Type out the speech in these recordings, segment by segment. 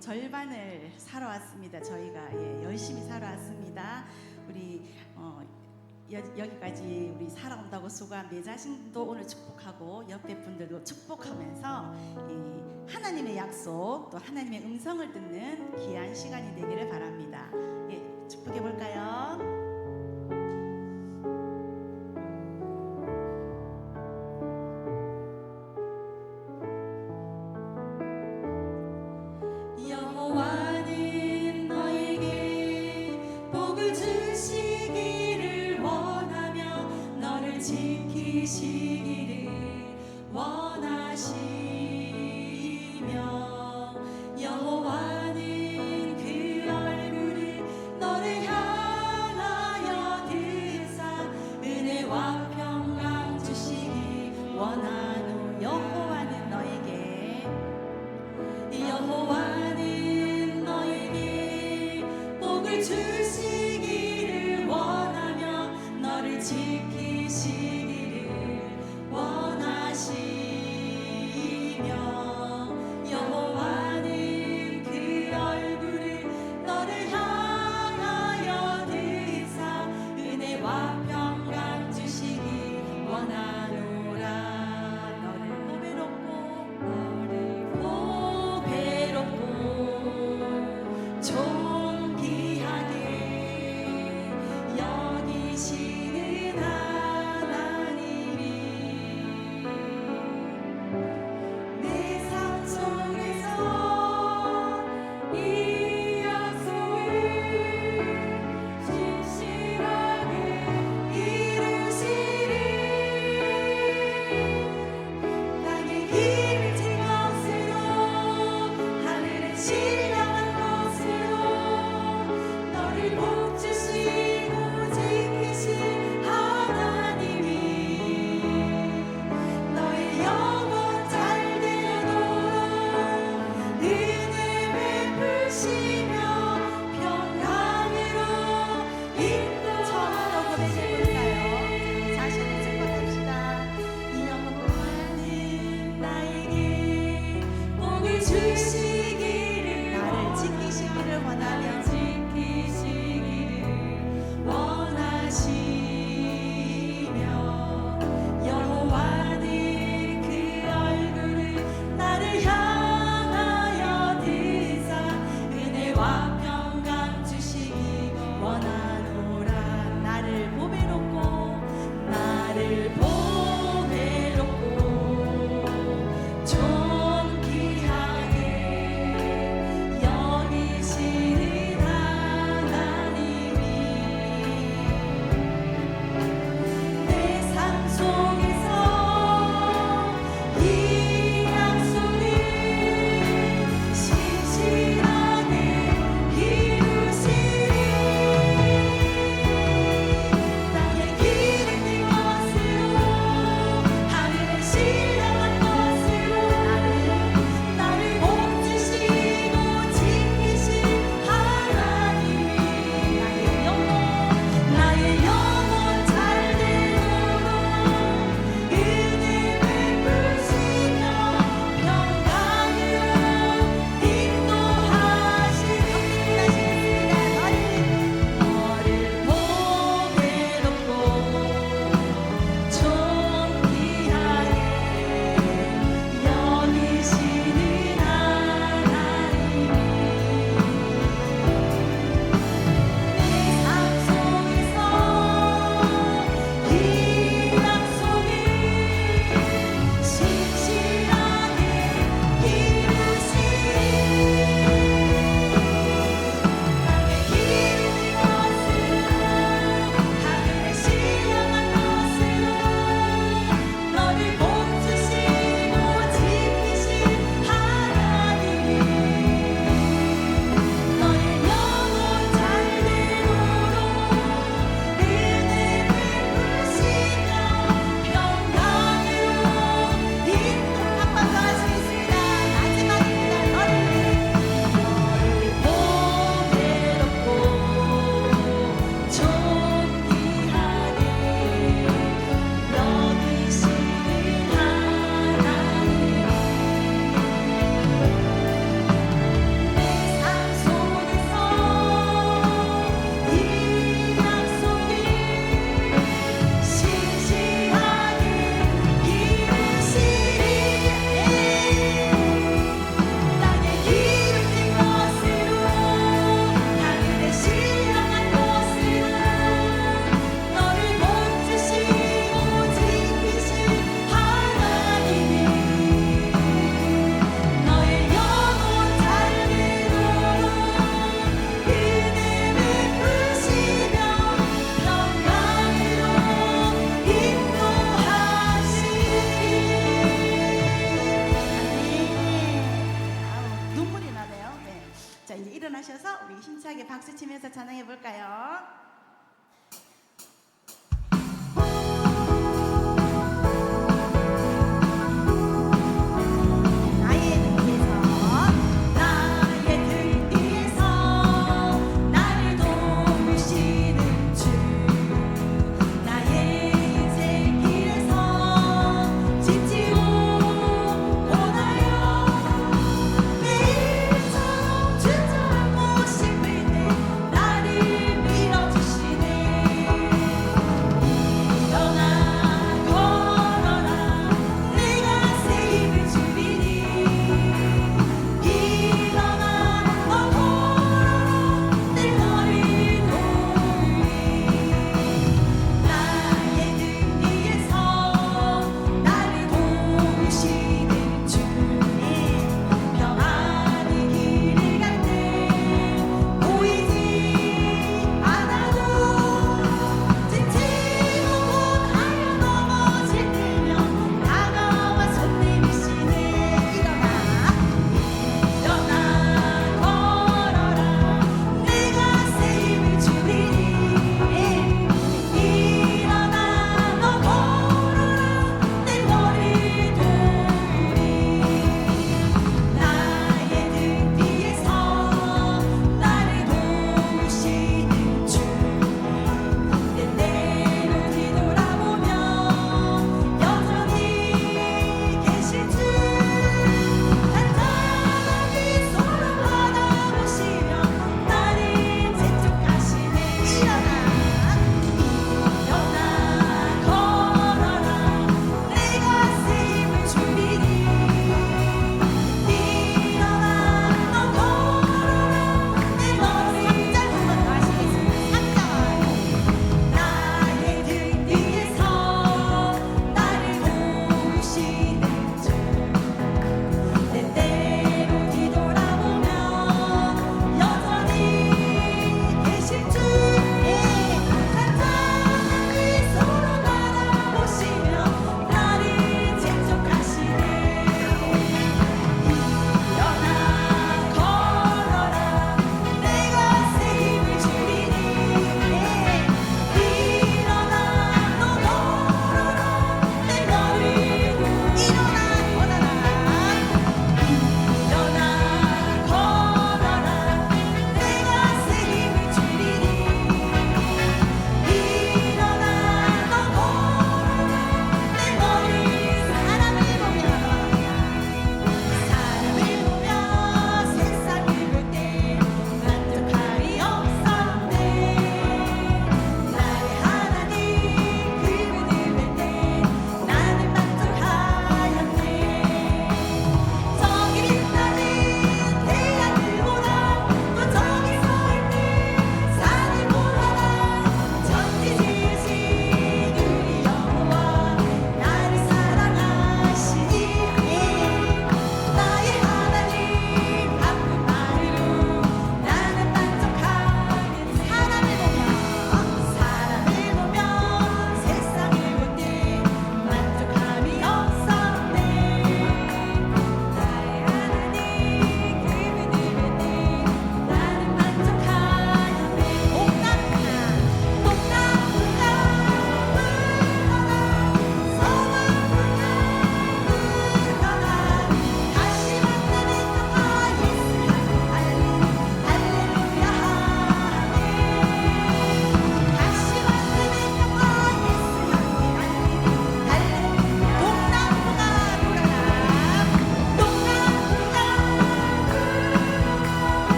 절반을 사러 왔습니다. 저희가 예, 열심히 사러 왔습니다. 우리 어, 여, 기까지 우리 살아온다고 수고한 내 자신도 오늘 축복하고 옆에 분들도 축복하면서 예, 하나님의 약속 또 하나님의 음성을 듣는 귀한 시간이 되기를 바랍니다. 예, 축복해 볼까요? 힘차게 박수 치면서 찬양해 볼까요?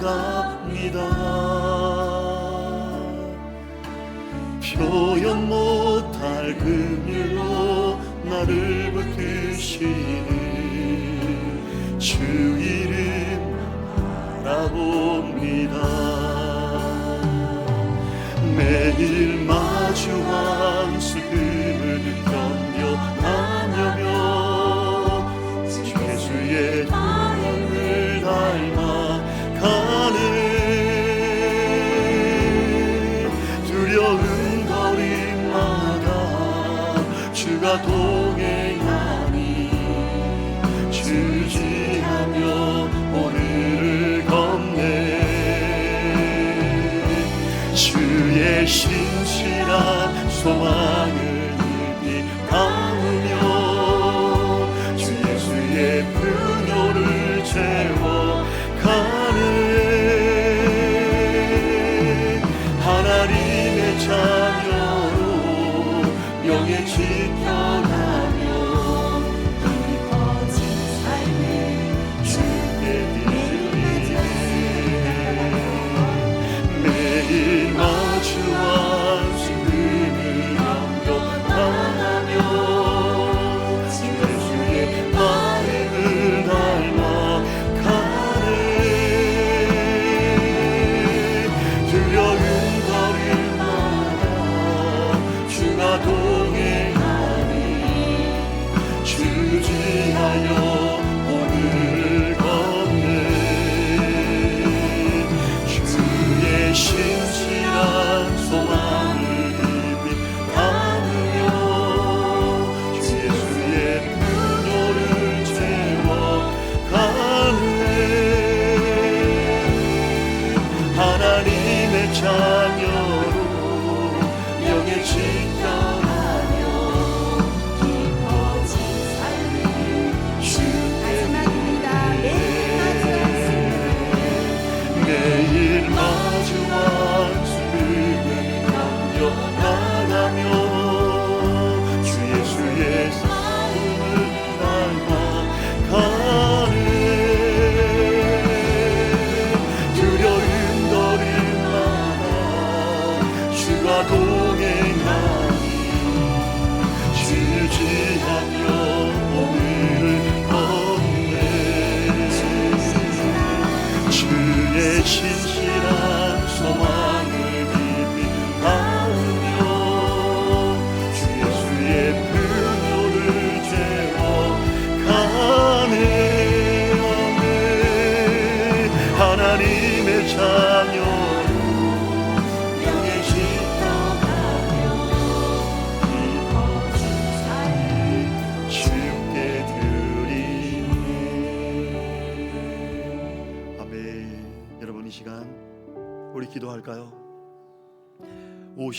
나아갑니다. 표현 못할 긍휼로 나를 붙드시는 주 이름 바라봅니다. 매일 마주한 슬 두려운 거리마다 주가 동 지켜 매일 마주한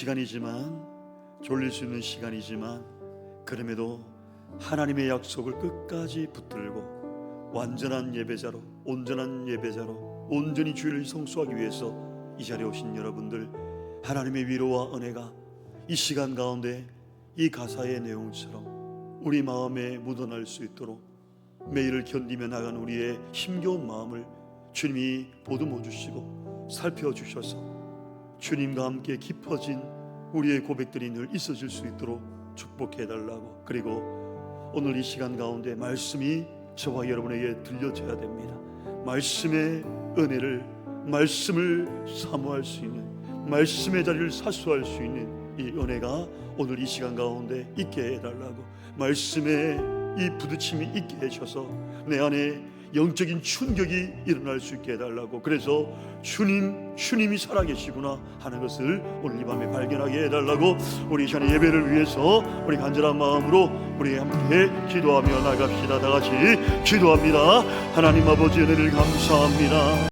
시간이지만 졸릴 수 있는 시간이지만 그럼에도 하나님의 약속을 끝까지 붙들고 완전한 예배자로 온전한 예배자로 온전히 주를 성수하기 위해서 이 자리에 오신 여러분들 하나님의 위로와 은혜가 이 시간 가운데 이 가사의 내용처럼 우리 마음에 묻어날 수 있도록 매일을 견디며 나간 우리의 힘겨운 마음을 주님이 보듬어 주시고 살펴 주셔서 주님과 함께 깊어진 우리의 고백들이 늘 있어질 수 있도록 축복해 달라고 그리고 오늘 이 시간 가운데 말씀이 저와 여러분에게 들려져야 됩니다. 말씀의 은혜를 말씀을 사모할 수 있는 말씀의 자리를 사수할 수 있는 이 은혜가 오늘 이 시간 가운데 있게 해달라고 말씀에 이 부딪힘이 있게 해셔서 내 안에 영적인 충격이 일어날 수 있게 해달라고. 그래서 주님 주님이 살아계시구나 하는 것을 오늘 이 밤에 발견하게 해달라고 우리 이 시간의 예배를 위해서 우리 간절한 마음으로 우리 함께 기도하며 나갑시다. 다 같이 기도합니다. 하나님 아버지 은혜를 감사합니다